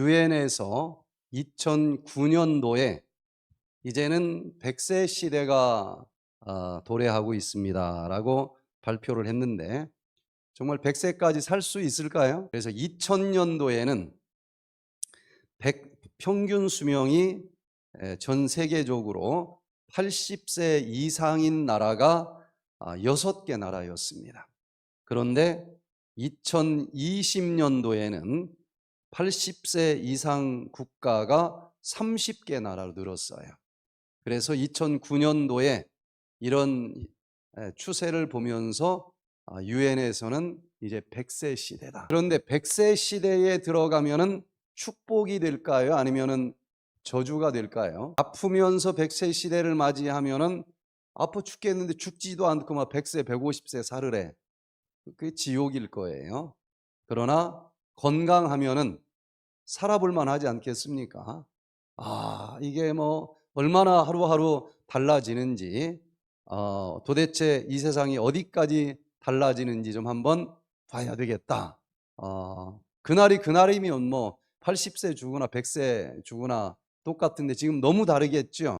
유엔에서 2009년도에 이제는 100세 시대가 어, 도래하고 있습니다라고 발표를 했는데 정말 100세까지 살 수 있을까요? 그래서 2000년도에는 100 평균 수명이 에, 전 세계적으로 80세 이상인 나라가 6개 나라였습니다. 그런데 2020년도에는 80세 이상 국가가 30개 나라로 늘었어요. 그래서 2009년도에 이런 에, 추세를 보면서 아, 유엔에서는 이제 100세 시대다. 그런데 100세 시대에 들어가면은 축복이 될까요? 아니면은 저주가 될까요? 아프면서 100세 시대를 맞이하면은 아파 죽겠는데 죽지도 않고 막 100세, 150세 살으래. 그게 지옥일 거예요. 그러나 건강하면은 살아볼 만하지 않겠습니까? 아, 이게 뭐 얼마나 하루하루 달라지는지 어, 도대체 이 세상이 어디까지 달라지는지 좀 한번 봐야 되겠다. 어, 그날이 그날이면 뭐 80세 죽으나 100세 죽으나 똑같은데 지금 너무 다르겠죠.